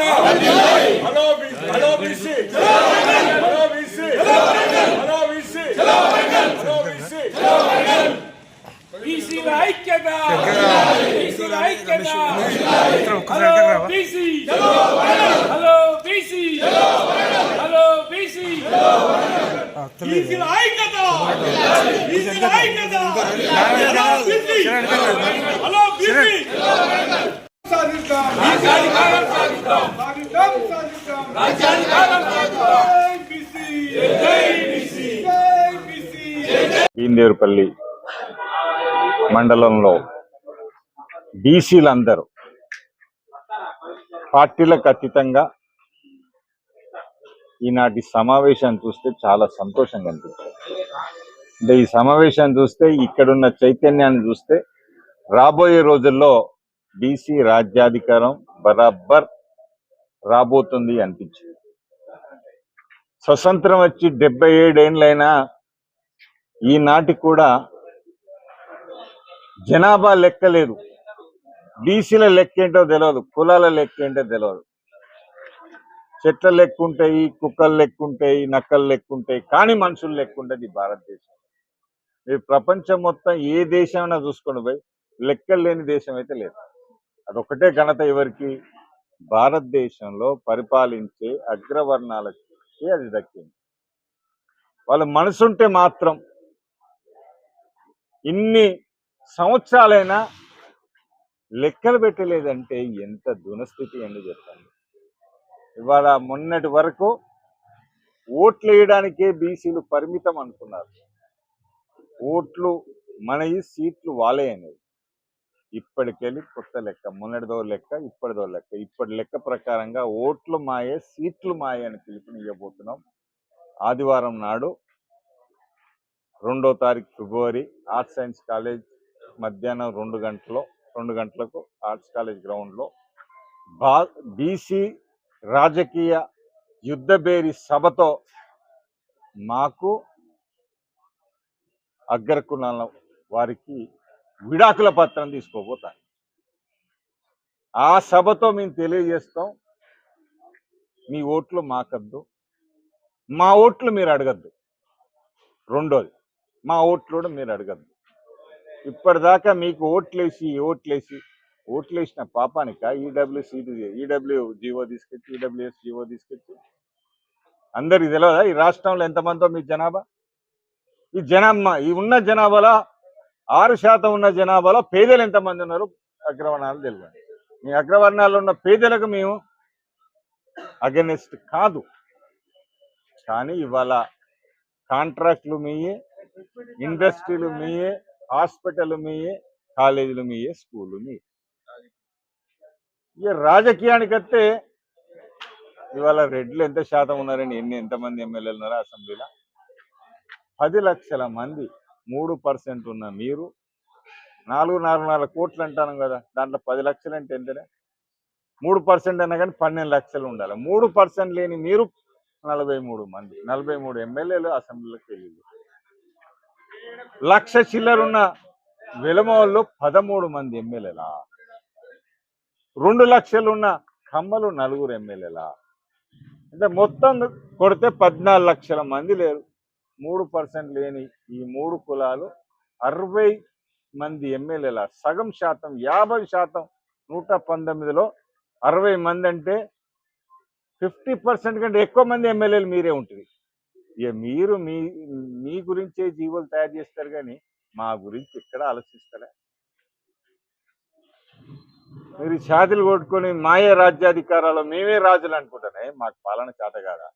ఐక్యత hello B- hello BC hello BC hello BC hello BC బీసీల ఐక్యత బీసీల ఐక్యత hello BC hello BC hello BC బీసీల ఐక్యత బీసీల ఐక్యత హలో బీసీ హలో బీసీ రాజ్యాధికారం రాజ్యాధికారం బీసీ. ఈందేరుపల్లి మండలంలో బీసీలందరూ పార్టీలకు అతీతంగా ఈనాటి సమావేశాన్ని చూస్తే చాలా సంతోషంగా అనిపించింది అంటే ఈ సమావేశాన్ని చూస్తే ఇక్కడున్న చైతన్యాన్ని చూస్తే రాబోయే రోజుల్లో బీసీ రాజ్యాధికారం బరాబర్ రాబోతుంది అనిపించింది. స్వతంత్రం వచ్చి డెబ్బై ఏడేండ్లైనా ఈనాటి కూడా జనాభా లెక్క లేదు. బీసీల లెక్క ఏంటో తెలియదు కులాల లెక్క ఏంటో తెలియదు చెట్ల లెక్క ఉంటాయి కుక్కలు లెక్క ఉంటాయి నక్కలు లెక్క ఉంటాయి కానీ మనుషులు లెక్క ఉంటుంది భారతదేశం. మీరు ప్రపంచం మొత్తం ఏ దేశమైనా చూసుకోండి పోయి లెక్కలు లేని దేశం అయితే లేదు. అదొక్కటే ఘనత ఎవరికి? భారతదేశంలో పరిపాలించే అగ్రవర్ణాలకి అది దక్కింది. వాళ్ళ మనసుంటే మాత్రం ఇన్ని సంవత్సరాలైనా లెక్కలు పెట్టలేదంటే ఎంత దునస్థితి అని చెప్పాలి ఇవాళ మొన్నటి వరకు ఓట్లు వేయడానికే బీసీలు పరిమితం అనుకున్నారు. ఓట్లు మనవి సీట్లు వాళ్ళే అనేది ఇప్పటికెళ్ళి కొత్త లెక్క మొన్నటిదో లెక్క ఇప్పటిదో లెక్క. ఇప్పటి లెక్క ప్రకారంగా ఓట్లు మాయే సీట్లు మాయే అని పిలుపునివ్వబోతున్నాం ఆదివారం నాడు రెండో తారీఖు ఫిబ్రవరి ఆర్ట్స్ సైన్స్ కాలేజ్ మధ్యాహ్నం రెండు గంటలో రెండు గంటలకు ఆర్ట్స్ కాలేజ్ గ్రౌండ్లో బా బీసీ రాజకీయ యుద్ధబేరి సభతో మాకు అగ్రకులాల వారికి విడాకుల పత్రం తీసుకోబోతారు. ఆ సభతో మేము తెలియజేస్తాం మీ ఓట్లు మాకద్దు మా ఓట్లు మీరు అడగద్దు. రెండోది మా ఓట్లు కూడా మీరు అడగద్దు. ఇప్పటిదాకా మీకు ఓట్లేసి ఓట్లేసి ఓట్లేసిన పాపానిక? ఈడబ్ల్యూ సీటు ఈడబ్ల్యూ జీవో తీసుకొచ్చి ఈడబ్ల్యూఎస్ జీవో తీసుకొచ్చి? అందరికి తెలియదా ఈ రాష్ట్రంలో ఎంతమందో మీ జనాభా? ఈ జనాభా ఈ ఉన్న జనాభాలో ఆరు శాతం ఉన్న జనాభాలో పేదలు ఎంతమంది ఉన్నారు? అగ్రవర్ణాలు తెలియదు. మీ అగ్రవర్ణాలు ఉన్న పేదలకు మేము అగెనిస్ట్ కాదు. కానీ ఇవాళ కాంట్రాక్ట్లు మీయే ఇండస్ట్రీలు మీయే హాస్పిటల్ మీయే కాలేజీలు మీయే స్కూళ్ళు మీ ఇక రాజకీయానికి వస్తే ఇవాళ రెడ్లు ఎంత శాతం ఉన్నారని ఎన్ని ఎంతమంది ఎమ్మెల్యేలు ఉన్నారు అసెంబ్లీలో? పది లక్షల మంది. మూడు పర్సెంట్ ఉన్న మీరు నాలుగు నాలుగున్నర కోట్లు అంటాను కదా దాంట్లో పది లక్షలు అంటే ఎంతనే? మూడు పర్సెంట్ అయినా కానీ పన్నెండు లక్షలు ఉండాలి. మూడు పర్సెంట్ లేని మీరు నలభై మూడు మంది నలభై మూడు ఎమ్మెల్యేలు అసెంబ్లీలోకి వెళ్ళింది లక్ష చిల్లరున్న వెలమోళ్ళు పదమూడు మంది ఎమ్మెల్యేలా? రెండు లక్షలు ఉన్న కమ్మలు నలుగురు ఎమ్మెల్యేలా? అంటే మొత్తం కొడితే పద్నాలుగు లక్షల మంది లేరు. మూడు పర్సెంట్ లేని ఈ మూడు కులాలు అరవై మంది ఎమ్మెల్యేల సగం శాతం యాభై శాతం నూట పంతొమ్మిదిలో అరవై మంది అంటే ఫిఫ్టీ పర్సెంట్ కంటే ఎక్కువ మంది ఎమ్మెల్యేలు మీరే ఉంటుంది ఇక మీరు మీ మీ గురించే జీవోలు తయారు చేస్తారు కానీ మా గురించి ఎక్కడ ఆలోచిస్తారా మీరు ఛాతీలు కొట్టుకొని మాయే రాజ్యాధికారాలు మేమే రాజులు అనుకుంటానే మాకు పాలన చేత కాదా?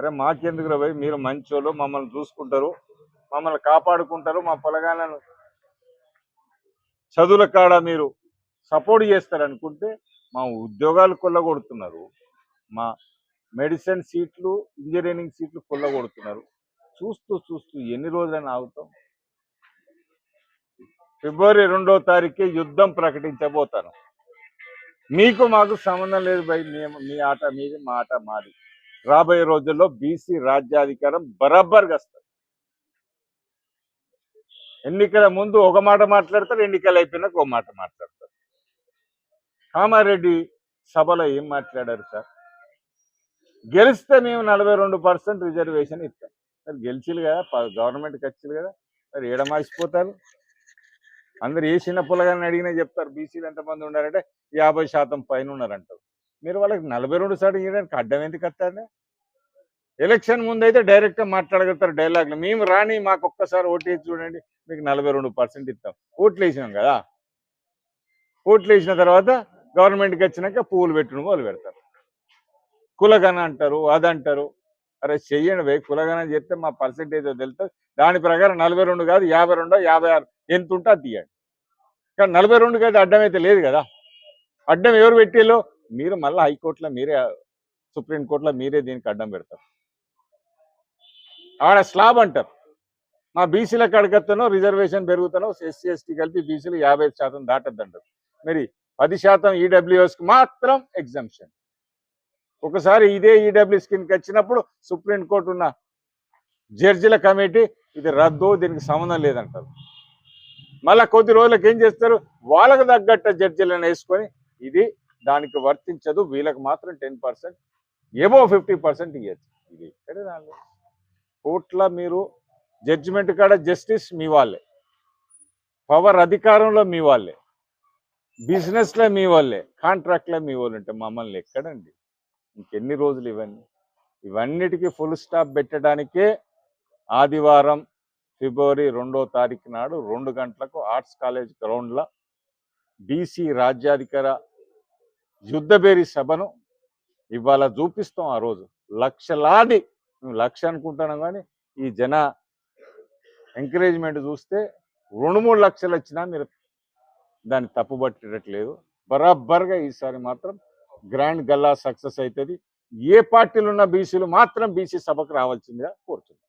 అరే మాకెందుకు రా భయ్? మీరు మంచోళ్ళు మమ్మల్ని చూసుకుంటారు మమ్మల్ని కాపాడుకుంటారు మా పొలగాలను చదువుల కాడ మీరు సపోర్ట్ చేస్తారు అనుకుంటే మా ఉద్యోగాలు కొల్లగొడుతున్నారు మా మెడిసిన్ సీట్లు ఇంజనీరింగ్ సీట్లు కొల్లగొడుతున్నారు. చూస్తూ చూస్తూ ఎన్ని రోజులైనా ఆగుతాం. ఫిబ్రవరి రెండో తారీఖే యుద్ధం ప్రకటించబోతాను. మీకు మాకు సంబంధం లేదు భయ్ మీ ఆట మీది మా ఆట మాది. రాబోయే రోజుల్లో బీసీ రాజ్యాధికారం బరాబర్గా వస్తుంది ఎన్నికల ముందు ఒక మాట మాట్లాడతారు ఎన్నికలు అయిపోయినాక ఒక మాట మాట్లాడతారు. కామారెడ్డి సభలో ఏం మాట్లాడారు సార్? గెలిస్తే మేము నలభై రెండు పర్సెంట్ రిజర్వేషన్ ఇస్తాం. మరి గెలిచిలు కదా గవర్నమెంట్ గవర్నమెంట్కి వచ్చిలు కదా మరి ఏడమాసిపోతారు అందరు ఏ చిన్న పుల్లగాని అడిగినా చెప్తారు బీసీలు ఎంతమంది ఉన్నారంటే యాభై శాతం పైన ఉన్నారంటారు. మీరు వాళ్ళకి నలభై రెండు సార్లు ఇవ్వడానికి అడ్డం ఎందుకు వస్తారండి ఎలక్షన్ ముందు అయితే డైరెక్ట్గా మాట్లాడగలుగుతారు డైలాగ్లు. మేము రాని మాకు ఒక్కసారి ఓటు చూడండి మీకు నలభై రెండు పర్సెంట్ ఇస్తాం. ఓట్లు వేసినాం కదా. ఓట్లు వేసిన తర్వాత గవర్నమెంట్కి వచ్చినాక పువ్వులు పెట్టడం మొదలు పెడతారు. కులగన అంటారు అదంటారు అరే చెయ్యండి భయ్ కులగన చేస్తే మా పర్సెంటేజ్ తెలుస్తుంది దాని ప్రకారం నలభై రెండు కాదు యాభై రెండో యాభై ఆరు ఎంత ఉంటే అది తీయండి. కానీ నలభై రెండు కాదు అడ్డం అయితే లేదు కదా. అడ్డం ఎవరు పెట్టేలో మీరు మళ్ళీ హైకోర్టులో మీరే సుప్రీంకోర్టులో మీరే దీనికి అడ్డం పెడతారు. ఆడ స్లాబ్ అంటారు. మా బీసీలకు అడగత్తనో రిజర్వేషన్ పెరుగుతానో ఎస్సీ ఎస్టీ కలిపి బీసీలు యాభై శాతం దాటద్దంటారు. మరి పది శాతం ఈడబ్ల్యూఎస్కి మాత్రం ఎగ్జామ్షన్. ఒకసారి ఇదే ఈడబ్ల్యూ స్కీమ్కి వచ్చినప్పుడు సుప్రీంకోర్టు ఉన్న జడ్జిల కమిటీ ఇది రద్దు దీనికి సంబంధం లేదంటారు. మళ్ళా కొద్ది రోజులకు ఏం చేస్తారు? వాళ్ళకు తగ్గట్ట జడ్జిలను వేసుకొని ఇది దానికి వర్తించదు. వీళ్ళకి మాత్రం టెన్ పర్సెంట్ ఏమో ఫిఫ్టీ పర్సెంట్ ఇవ్వచ్చు ఇది ఇక్కడే రాలేదు. కోర్టులో మీరు జడ్జిమెంట్ కాడ జస్టిస్ మీ వాళ్ళే. పవర్ అధికారంలో మీ వాళ్ళే. బిజినెస్లో మీ వాళ్ళే. కాంట్రాక్ట్లో మీ వాళ్ళు ఉంటే మమ్మల్ని ఎక్కడండి? ఇంకెన్ని రోజులు ఇవన్నీ? ఇవన్నిటికీ ఫుల్ స్టాప్ పెట్టడానికే ఆదివారం ఫిబ్రవరి రెండో తారీఖు నాడు రెండు గంటలకు ఆర్ట్స్ కాలేజ్ గ్రౌండ్లో బీసీ రాజ్యాధికార యుద్ధబేరి సభను ఇవాళ చూపిస్తాం ఆ రోజు. లక్షలాది మేము లక్ష అనుకుంటున్నాం కానీ ఈ జన ఎంకరేజ్మెంట్ చూస్తే రెండు మూడు లక్షలు వచ్చినా మీరు దాన్ని తప్పుబట్టేటట్లేదు బరాబర్గా ఈసారి మాత్రం గ్రాండ్ గల్లా సక్సెస్ అవుతుంది. ఏ పార్టీలు ఉన్న బీసీలు మాత్రం బీసీ సభకు రావాల్సిందిగా కోరుతున్నాం.